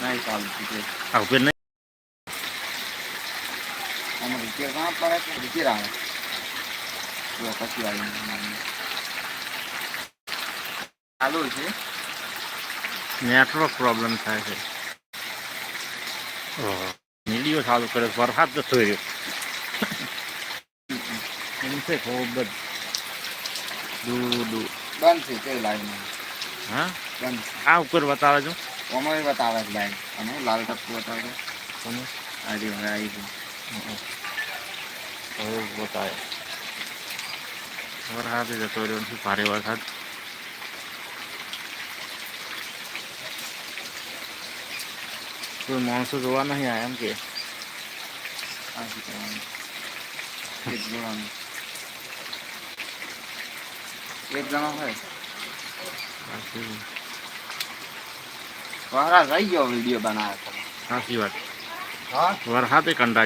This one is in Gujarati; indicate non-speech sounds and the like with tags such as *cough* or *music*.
નહીં ચાલુ કે આ ઉપર નહીં આમાં રિપેર કામ પડે કે રિપેર આવે જો પછી આવી ચાલુ છે નેટવર્ક પ્રોબ્લેમ થાય છે. વીડિયો ચાલુ કરે વરસાદ તો થયો. *laughs* એમ છે ખૂબ જ દૂર દૂર. બંધ છે તે લાઈન હા બંધ છે આ ઉપર બતાવે છો ઓમાં બતાવે છે લાઈન અને લાલ ટપકું બતાવે છે તમે આવી હવે આવી ગયું હવે બતાવે વરસાદ જતો રહ્યો છે ભારે વરસાદ કોઈ માણસો જોવા નહીં આયા એમ કે આ શું કરવાનું એક જણાનું એક જણો હોય સાચી વારા રહી ગયો વીડિયો બનાવે સાચી વાત. હા? વરસાદે કંટાળી